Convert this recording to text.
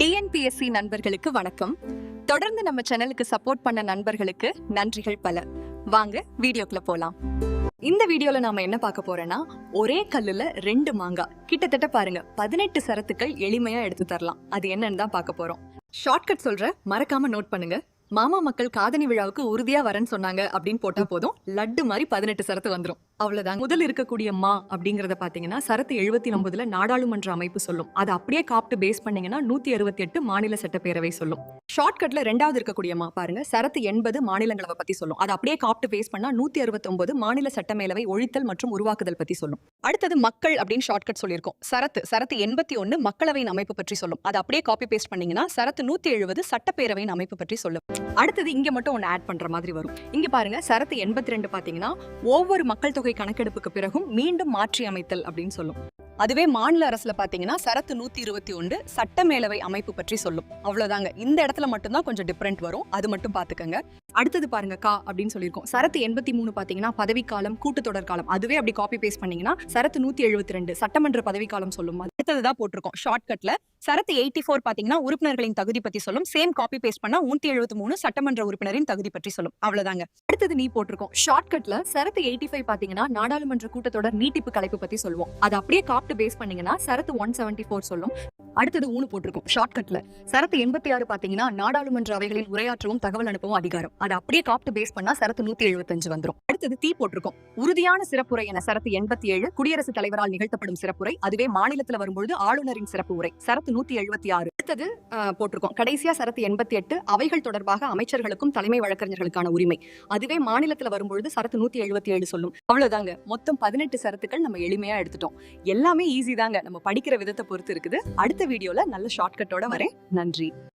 TNPSC நண்பர்களுக்கு வணக்கம். தொடர்ந்து நம்ம சேனலுக்கு சப்போர்ட் பண்ண நண்பர்களுக்கு நன்றிகள் பல. வாங்க வீடியோக்குள்ள போலாம். இந்த வீடியோல நாம என்ன பார்க்க போறோம்னா ஒரே கல்லுல ரெண்டு மாங்காய். கிட்டத்தட்ட பாருங்க பதினெட்டு சரத்துக்கள் எளிமையா எடுத்து தரலாம். அது என்னன்னு தான் பார்க்க போறோம். ஷார்ட்கட் சொல்ற மறக்காம நோட் பண்ணுங்க. மாமா மக்கள் காதணி விழாவுக்கு உறுதியா வரேன்னு சொன்னாங்க அப்படின்னு போட்டா போதும். லட்டு மாதிரி பதினெட்டு சரத்து வந்துரும். அவ்வளவுதான் முதல் இருக்கக்கூடிய மா அப்படிங்கறத பாத்தீங்கன்னா சரத்து எழுபத்தி ஒன்பதுல நாடாளுமன்ற அமைப்பு சொல்லும். அதை அப்படியே காப்டு பேஸ் பண்ணீங்கன்னா நூத்தி அறுபத்தி எட்டு மாநில சட்டப்பேரவை சொல்லும். ஷார்ட்கட்ல ரெண்டாவது இருக்கக்கூடிய மா பாருங்க சரத்து எண்பது மாநிலங்களவை பத்தி சொல்லும். அதை அப்படியே காப்டு பேஸ் பண்ணா நூத்தி அறுபத்தி ஒன்பது மாநில சட்டமேலவை ஒழித்தல் மற்றும் உருவாக்குதல் பத்தி சொல்லும். அடுத்தது மக்கள் அப்படின்னு ஷார்ட்கட் சொல்லியிருக்கோம். சரத்து சரத்து எண்பத்தி ஒன்னு மக்களவையின் அமைப்பு பற்றி சொல்லும். அதை அப்படியே காப்பி பேஸ்ட் பண்ணீங்கன்னா சரத்து நூத்தி எழுபது சட்டப்பேரவையின் அமைப்பு பற்றி சொல்லும். அடுத்தது இங்க மட்டும் ஒன்னு ஆட் பண்ற மாதிரி வரும். இங்க பாருங்க சரத்து எண்பத்தி ரெண்டு பாத்தீங்கன்னா ஒவ்வொரு மக்கள் தொகை கணக்கெடுப்புக்கு பிறகும் மீண்டும் மாற்றி அமைத்தல் அப்படின்னு சொல்லும். அதுவே மாநில அரசுல பாத்தீங்கன்னா சரத்து நூத்தி இருபத்தி ஒன்று சட்டமேலவை அமைப்பு பற்றி சொல்லும். அவ்வளவுதாங்க. இந்த இடத்துல மட்டும்தான் கொஞ்சம் டிஃப்ரெண்ட் வரும். அது மட்டும் பாத்துக்கங்க. அடுத்தது பாருங்க கா அப்படின்னு சொல்லியிருக்கோம். சரத்து எண்பத்தி மூணு பாத்தீங்கன்னா பதவிக்காலம் கூட்டத்தொடர் காலம். அதுவே அப்படி காப்பி பேஸ்ட் பண்ணீங்கன்னா சரத்து நூத்தி எழுபத்தி ரெண்டு சட்டமன்ற பதவிக்காலம் சொல்லும். அடுத்ததுதான் போட்டிருக்கோம் ஷார்ட்கட்ல சரத்து எயிட்டி ஃபோர் பாத்தீங்கன்னா உறுப்பினர்களின் தகுதி பத்தி சொல்லும். சேம் காப்பி பேஸ்ட் பண்ணா நூத்தி எழுபத்தி மூணு சட்டமன்ற உறுப்பினரின் தகுதி பற்றி சொல்லும். அவ்வளவுதாங்க. அடுத்தது நீ போட்டிருக்கோம் ஷார்ட்கட்ல சரத்து எயிட்டி ஃபைவ் பாத்தீங்கன்னா நாடாளுமன்ற கூட்டத்தொடர் நீட்டிப்பு கலைப்பு பத்தி சொல்லுவோம் அது அப்படியே சாப்பிட்டு பேஸ் பண்ணீங்கன்னா சரத்து ஒன் செவன்டி ஃபோர் சொல்லும். அடுத்தது ஊனு போட்டிருக்கோம் ஷார்ட்கட்ல சரத்து எண்பத்தி ஆறு பாத்தீங்கன்னா நாடாளுமன்ற அவைகளில் உரையாற்றவும் தகவல் அனுப்பவும் அதிகாரம். அதை அப்படியே காப்டு பேஸ் பண்ணா சரத்து நூத்தி எழுபத்தஞ்சு வந்துடும் அடுத்தது தீ போட்டிருக்கோம். உறுதியான சிறப்புரை என சரத்து எண்பத்தி ஏழு குடியரசுத் தலைவரால் நிகழ்த்தப்படும் சிறப்புரை. அதுவே மாநிலத்துல வரும்பொழுது ஆளுநரின் சிறப்பு உரை. சரத்து நூத்தி எழுபத்தி ஆறு. அடுத்தது போட்டிருக்கோம். கடைசியா சரத்து எண்பத்தி எட்டு அவைகள் தொடர்பாக அமைச்சர்களுக்கும் தலைமை வழக்கறிஞர்களுக்கான உரிமை. அதுவே மாநிலத்துல வரும்பொழுது சரத்து நூத்தி எழுபத்தி ஏழு சொல்லும். அவ்வளவுதாங்க. மொத்தம் பதினெட்டு சரத்துக்கள் நம்ம எளிமையா எடுத்துட்டோம். எல்லாமே ஈஸி தாங்க. நம்ம படிக்கிற விதத்தை பொறுத்து இருக்குது. அடுத்த வீடியோல நல்ல ஷார்ட்கட்டோட வரேன். நன்றி.